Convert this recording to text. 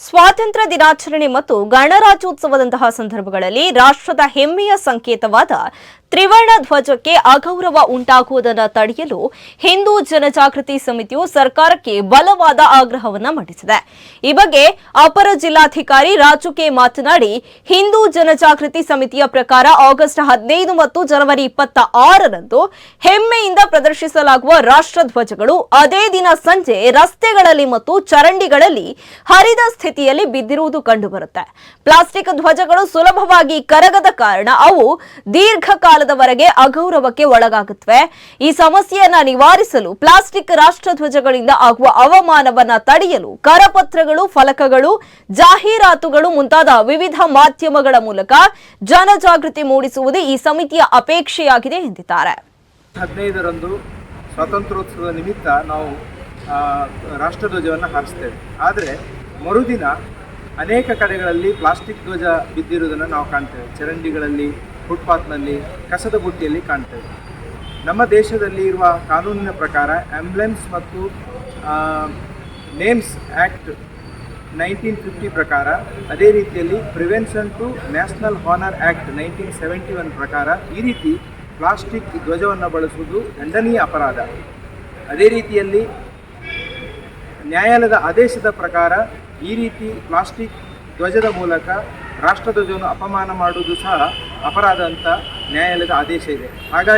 ಸ್ವಾತಂತ್ರ್ಯ ದಿನಾಚರಣೆ ಮತ್ತು ಗಣರಾಜ್ಯೋತ್ಸವದಂತಹ ಸಂದರ್ಭಗಳಲ್ಲಿ ರಾಷ್ಟ್ರದ ಹೆಮ್ಮೆಯ ಸಂಕೇತವಾದ ತ್ರಿವರ್ಣ ಧ್ವಜಕ್ಕೆ ಅಗೌರವ ಉಂಟಾಗುವುದನ್ನು ತಡೆಯಲು ಹಿಂದೂ ಜನಜಾಗೃತಿ ಸಮಿತಿಯು ಸರ್ಕಾರಕ್ಕೆ ಬಲವಾದ ಆಗ್ರಹವನ್ನ ಮಂಡಿಸಿದೆ. ಈ ಬಗ್ಗೆ ಅಪರ ಜಿಲ್ಲಾಧಿಕಾರಿ ರಾಜು ಕೆ ಮಾತನಾಡಿ, ಹಿಂದೂ ಜನಜಾಗೃತಿ ಸಮಿತಿಯ ಪ್ರಕಾರ ಆಗಸ್ಟ್ ಹದಿನೈದು ಮತ್ತು ಜನವರಿ ಇಪ್ಪತ್ತ ಆರರಂದು ಹೆಮ್ಮೆಯಿಂದ ಪ್ರದರ್ಶಿಸಲಾಗುವ ರಾಷ್ಟ್ರಧ್ವಜಗಳು ಅದೇ ದಿನ ಸಂಜೆ ರಸ್ತೆಗಳಲ್ಲಿ ಮತ್ತು ಚರಂಡಿಗಳಲ್ಲಿ ಹರಿದ ಸ್ಥಿತಿಯಲ್ಲಿ ಬಿದ್ದಿರುವುದು ಕಂಡುಬರುತ್ತೆ. ಪ್ಲಾಸ್ಟಿಕ್ ಧ್ವಜಗಳು ಸುಲಭವಾಗಿ ಕರಗದ ಕಾರಣ ಅವು ದೀರ್ಘಕಾಲದವರೆಗೆ ಅಗೌರವಕ್ಕೆ ಒಳಗಾಗುತ್ತವೆ. ಈ ಸಮಸ್ಯೆಯನ್ನ ನಿವಾರಿಸಲು ಪ್ಲಾಸ್ಟಿಕ್ ರಾಷ್ಟ್ರಧ್ವಜಗಳಿಂದ ಆಗುವ ಅವಮಾನವನ್ನ ತಡೆಯಲು ಕರಪತ್ರಗಳು, ಫಲಕಗಳು, ಜಾಹೀರಾತುಗಳು ಮುಂತಾದ ವಿವಿಧ ಮಾಧ್ಯಮಗಳ ಮೂಲಕ ಜನಜಾಗೃತಿ ಮೂಡಿಸುವುದು ಈ ಸಮಿತಿಯ ಅಪೇಕ್ಷೆಯಾಗಿದೆ ಎಂದಿದ್ದಾರೆ. ಹದಿನೈದರಂದು ಸ್ವಾತಂತ್ರ್ಯೋತ್ಸವದ ನಿಮಿತ್ತ ನಾವು ರಾಷ್ಟ್ರಧ್ವಜವನ್ನು ಹಾರಿಸ್ತೇವೆ. ಆದರೆ ಮರುದಿನ ಅನೇಕ ಕಡೆಗಳಲ್ಲಿ ಪ್ಲಾಸ್ಟಿಕ್ ಧ್ವಜ ಬಿದ್ದಿರುವುದನ್ನು ನಾವು ಕಾಣ್ತೇವೆ. ಚರಂಡಿಗಳಲ್ಲಿ ಫುಟ್ಪಾತ್ನಲ್ಲಿ ಕಸದ ಬುಟ್ಟಿಯಲ್ಲಿ ಕಾಣ್ತೇವೆ ನಮ್ಮ ದೇಶದಲ್ಲಿ ಇರುವ ಕಾನೂನಿನ ಪ್ರಕಾರ ಆ್ಯಂಬುಲೆನ್ಸ್ ಮತ್ತು ನೇಮ್ಸ್ ಆ್ಯಕ್ಟ್ ನೈನ್ಟೀನ್ ಫಿಫ್ಟಿ ಪ್ರಕಾರ ಅದೇ ರೀತಿಯಲ್ಲಿ prevention to national honour act nineteen seventy one ಪ್ರಕಾರ ಈ ರೀತಿ ಪ್ಲಾಸ್ಟಿಕ್ ಧ್ವಜವನ್ನು ಬಳಸುವುದು ದಂಡನೀಯ ಅಪರಾಧ. ಅದೇ ರೀತಿಯಲ್ಲಿ ನ್ಯಾಯಾಲಯದ ಆದೇಶದ ಪ್ರಕಾರ ಈ ರೀತಿ ಪ್ಲಾಸ್ಟಿಕ್ ಧ್ವಜದ ಮೂಲಕ ರಾಷ್ಟ್ರಧ್ವಜವನ್ನು ಅಪಮಾನ ಮಾಡುವುದು ಸಹ ಅಪರಾಧ ಅಂತ ನ್ಯಾಯಾಲಯದ ಆದೇಶ ಇದೆ. ಹಾಗಾಗಿ